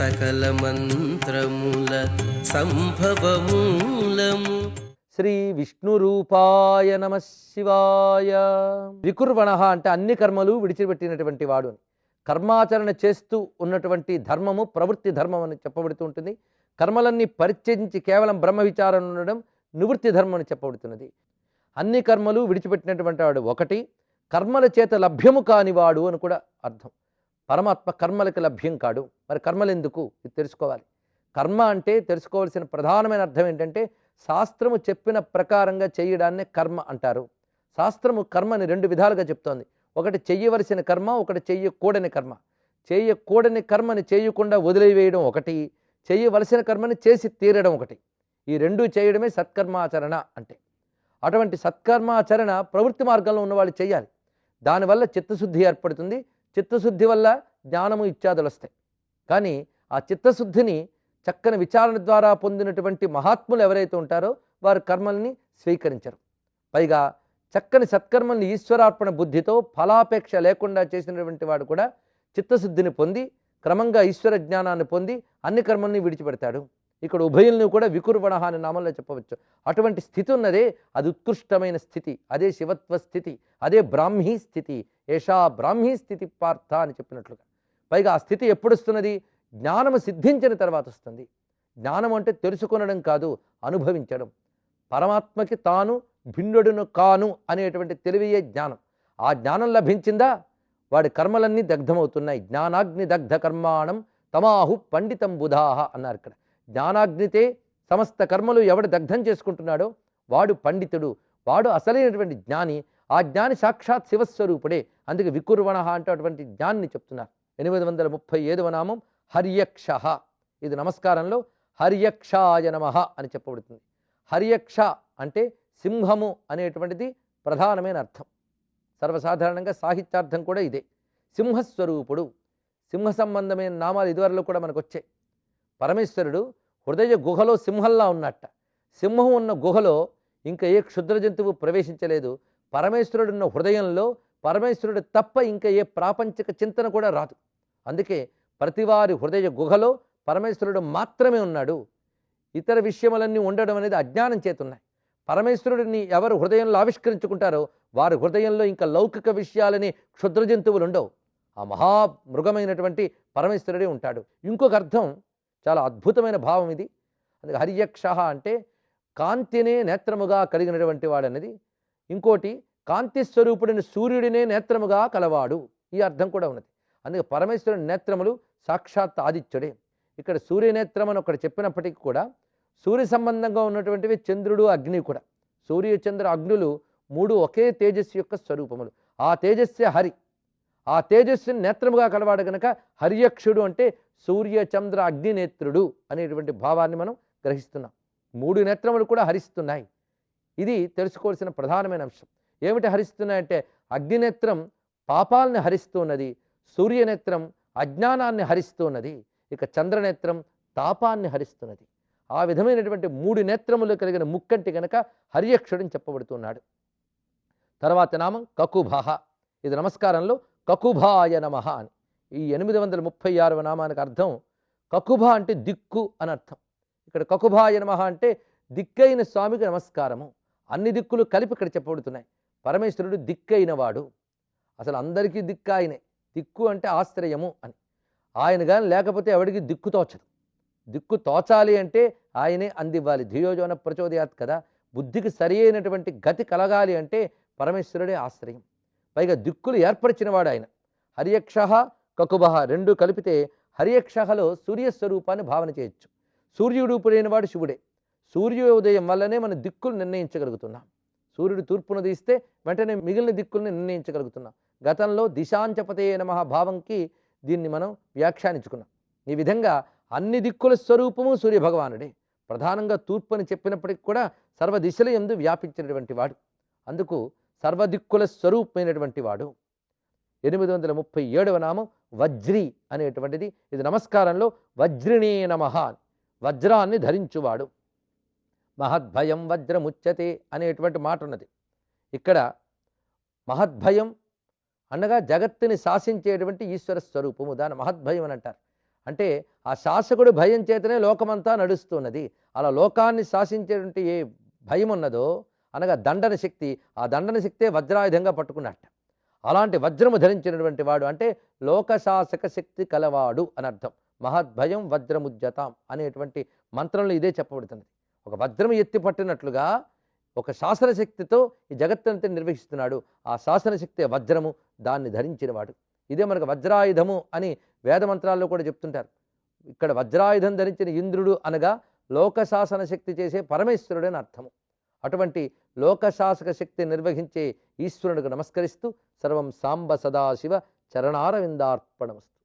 సకల మంత్రముల సంభవమూలము. శ్రీ విష్ణు రూపాయ నమ శివాయ. వికుర్వణ అంటే అన్ని కర్మలు విడిచిపెట్టినటువంటి వాడు అని. కర్మాచరణ చేస్తూ ఉన్నటువంటి ధర్మము ప్రవృత్తి ధర్మం అని చెప్పబడుతూ ఉంటుంది. కర్మలన్నీ పరిత్యజించి కేవలం బ్రహ్మ విచారణ ఉండడం నివృత్తి ధర్మం అని చెప్పబడుతున్నది. అన్ని కర్మలు విడిచిపెట్టినటువంటి వాడు ఒకటి. కర్మల చేత లభ్యము కానివాడు అని కూడా అర్థం. పరమాత్మ కర్మలకు లభ్యం కాడు. మరి కర్మలు ఎందుకు ఇది తెలుసుకోవాలి. కర్మ అంటే తెలుసుకోవాల్సిన ప్రధానమైన అర్థం ఏంటంటే శాస్త్రము చెప్పిన ప్రకారంగా చేయడాన్నే కర్మ అంటారు. శాస్త్రము కర్మని రెండు విధాలుగా చెప్తోంది. ఒకటి చెయ్యవలసిన కర్మ ఒకటి చెయ్యకూడని కర్మ. చేయకూడని కర్మని చేయకుండా వదిలివేయడం ఒకటి చేయవలసిన కర్మని చేసి తీరడం ఒకటి. ఈ రెండు చేయడమే సత్కర్మాచరణ అంటే. అటువంటి సత్కర్మాచరణ ప్రవృత్తి మార్గంలో ఉన్నవాళ్ళు చేయాలి. దానివల్ల చిత్తశుద్ధి ఏర్పడుతుంది చిత్తశుద్ధి వల్ల జ్ఞానము ఇత్యాదులు వస్తాయి కానీ ఆ చిత్తశుద్ధిని చక్కని విచారణ ద్వారా పొందినటువంటి మహాత్ములు ఎవరైతే ఉంటారో వారు కర్మల్ని స్వీకరించరు. పైగా చక్కని సత్కర్మల్ని ఈశ్వరార్పణ బుద్ధితో ఫలాపేక్ష లేకుండా చేసినటువంటి వాడు కూడా చిత్తశుద్ధిని పొంది క్రమంగా ఈశ్వర జ్ఞానాన్ని పొంది అన్ని కర్మల్ని విడిచిపెడతాడు. ఇక్కడ ఉభయుల్ని కూడా వికుర్వణ అని నామంలో చెప్పవచ్చు. అటువంటి స్థితి ఉన్నదే అది ఉత్కృష్టమైన స్థితి అదే శివత్వ స్థితి అదే బ్రాహ్మీ స్థితి ఏషా బ్రాహ్మీ స్థితి పార్థ అని చెప్పినట్లుగా. పైగా ఆ స్థితి ఎప్పుడు వస్తున్నది జ్ఞానము సిద్ధించిన తర్వాత వస్తుంది. జ్ఞానం అంటే తెలుసుకొనడం కాదు అనుభవించడం. పరమాత్మకి తాను భిన్నుడును కాను అనేటువంటి తెలివియే జ్ఞానం. ఆ జ్ఞానం లభించిందా? వాడి కర్మలన్నీ దగ్ధమవుతున్నాయి. జ్ఞానాగ్ని దగ్ధ కర్మాణం తమాహు పండితం బుధాహ అన్నారు ఇక్కడ. జ్ఞానాగ్నితే సమస్త కర్మలు ఎవడు దగ్ధం చేసుకుంటున్నాడో వాడు పండితుడు వాడు అసలైనటువంటి జ్ఞాని ఆ జ్ఞాని సాక్షాత్ శివస్వరూపుడే. అందుకే వికుర్వణ అంటే అటువంటి జ్ఞాన్ని చెప్తున్నారు. ఎనిమిది వందల ముప్పై ఏదవ నామం హర్యక్ష. ఇది నమస్కారంలో హర్యక్షాయ నమ అని చెప్పబడుతుంది. హర్యక్ష అంటే సింహము అనేటువంటిది ప్రధానమైన అర్థం. సర్వసాధారణంగా సాహిత్యార్థం కూడా ఇదే. సింహస్వరూపుడు. సింహ సంబంధమైన నామాలు ఇదివరలో కూడా మనకు వచ్చాయి పరమేశ్వరుడు హృదయ గుహలో సింహంలా ఉన్నట్ట. సింహం ఉన్న గుహలో ఇంకా ఏ క్షుద్ర జంతువు ప్రవేశించలేదు. పరమేశ్వరుడు ఉన్న హృదయంలో పరమేశ్వరుడు తప్ప ఇంకా ఏ ప్రాపంచిక చింతన కూడా రాదు. అందుకే ప్రతివారి హృదయ గుహలో పరమేశ్వరుడు మాత్రమే ఉన్నాడు. ఇతర విషయములన్నీ ఉండడం అనేది అజ్ఞానం చేతున్నాయి. పరమేశ్వరుడిని ఎవరు హృదయంలో ఆవిష్కరించుకుంటారో వారి హృదయంలో ఇంకా లౌకిక విషయాలని క్షుద్ర జంతువులు ఉండవు ఆ మహా మృగమైనటువంటి పరమేశ్వరుడే ఉంటాడు. ఇంకొక అర్థం చాలా అద్భుతమైన భావం ఇది. అందుకే హరియక్ష అంటే కాంతినే నేత్రముగా కలిగినటువంటి వాడన్నది. ఇంకోటి కాంతి స్వరూపుడైన సూర్యుడినే నేత్రముగా కలవాడు. ఈ అర్థం కూడా ఉన్నది. అందుకే పరమేశ్వరుని నేత్రములు సాక్షాత్ ఆదిత్యుడే. ఇక్కడ సూర్యనేత్రం అని ఒకటి చెప్పినప్పటికీ కూడా సూర్య సంబంధంగా ఉన్నటువంటివి చంద్రుడు అగ్ని కూడా. సూర్య చంద్ర అగ్నులు మూడు ఒకే తేజస్సు యొక్క స్వరూపములు. ఆ తేజస్సే హరి. ఆ తేజస్సుని నేత్రముగా కలవాడు గనక హర్యక్షుడు అంటే సూర్య చంద్ర అగ్నినేత్రుడు అనేటువంటి భావాన్ని మనం గ్రహిస్తున్నాం. మూడు నేత్రములు కూడా హరిస్తున్నాయి. ఇది తెలుసుకోవాల్సిన ప్రధానమైన అంశం. ఏమిటి హరిస్తున్నాయంటే అగ్నినేత్రం పాపాలని హరిస్తూ ఉన్నది సూర్యనేత్రం అజ్ఞానాన్ని హరిస్తూ ఉన్నది ఇక చంద్రనేత్రం తాపాన్ని హరిస్తున్నది. ఆ విధమైనటువంటి మూడు నేత్రములు కలిగిన ముక్కంటి గనక హర్యక్షుడని చెప్పబడుతున్నాడు. తర్వాత నామం కకుభహ ఇది నమస్కారంలో కకుభాయ నమ అని. ఈ ఎనిమిది వందల ముప్పై ఆరవ నామానికి అర్థం కకుభ అంటే దిక్కు అని అర్థం. ఇక్కడ కకుభాయ నమ అంటే దిక్కైన స్వామికి నమస్కారము. అన్ని దిక్కులు కలిపి ఇక్కడ చెప్పబడుతున్నాయి. పరమేశ్వరుడు దిక్కైన వాడు అసలు అందరికీ దిక్కు ఆయనే. దిక్కు అంటే ఆశ్రయము అని. ఆయన కానీ లేకపోతే ఎవడికి దిక్కు తోచదు. దిక్కు తోచాలి అంటే ఆయనే అందివ్వాలి. ధియోజోన ప్రచోదయాత్ కదా. బుద్ధికి సరి అయినటువంటి గతి కలగాలి అంటే పరమేశ్వరుడే ఆశ్రయం. పైగా దిక్కులు ఏర్పరిచినవాడు ఆయన. హరియక్ష కకుబహ రెండు కలిపితే హరియక్షలో సూర్యస్వరూపాన్ని భావన చేయొచ్చు. సూర్యుడు వాడు శివుడే. సూర్యోదయం వల్లనే మన దిక్కులు నిర్ణయించగలుగుతున్నాం. సూర్యుడు తూర్పును తీస్తే వెంటనే మిగిలిన దిక్కుల్ని నిర్ణయించగలుగుతున్నాం. గతంలో దిశాంచపతే నమ భావంకి దీన్ని మనం వ్యాఖ్యానించుకున్నాం. ఈ విధంగా అన్ని దిక్కుల స్వరూపము సూర్యభగవానుడే. ప్రధానంగా తూర్పు అని చెప్పినప్పటికీ కూడా సర్వ దిశల ఎందు వ్యాపించినటువంటి వాడు. అందుకు సర్వదిక్కుల స్వరూపమైనటువంటి వాడు. ఎనిమిది వందల ముప్పై ఏడవ నామం వజ్రి అనేటువంటిది. ఇది నమస్కారంలో వజ్రిణే నమ వజ్రాన్ని ధరించువాడు. మహద్భయం వజ్రముచ్చతే అనేటువంటి మాట ఉన్నది ఇక్కడ మహద్భయం అనగా జగత్తుని శాసించేటువంటి ఈశ్వర స్వరూపము. దాని మహద్భయం అని అంటారు. అంటే ఆ శాసకుడు భయం చేతనే లోకమంతా నడుస్తున్నది. అలా లోకాన్ని శాసించేటువంటి ఏ భయం ఉన్నదో అనగా దండన శక్తి ఆ దండన శక్తే వజ్రాయుధంగా పట్టుకున్నట్ట. అలాంటి వజ్రము ధరించినటువంటి వాడు అంటే లోకశాసక శక్తి కలవాడు అని అర్థం. మహద్భయం వజ్రముజ్జతాం అనేటువంటి మంత్రంలో ఇదే చెప్పబడుతుంది. ఒక వజ్రం ఎత్తి పట్టినట్లుగా ఒక శాసనశక్తితో ఈ జగత్తంతా నిర్వహిస్తున్నాడు. ఆ శాసనశక్తి వజ్రము దాన్ని ధరించినవాడు. ఇదే మనకు వజ్రాయుధము అని వేద మంత్రాల్లో కూడా చెప్తుంటారు. ఇక్కడ వజ్రాయుధం ధరించిన ఇంద్రుడు అనగా లోక శాసన శక్తి చేసే పరమేశ్వరుడు అని అర్థము. అటువంటి లోకశాసక శక్తి నిర్వహించే ఈశ్వరునికి నమస్కరిస్తూ సర్వం సాంబ సదాశివ చరణారవిందార్పణమస్తు.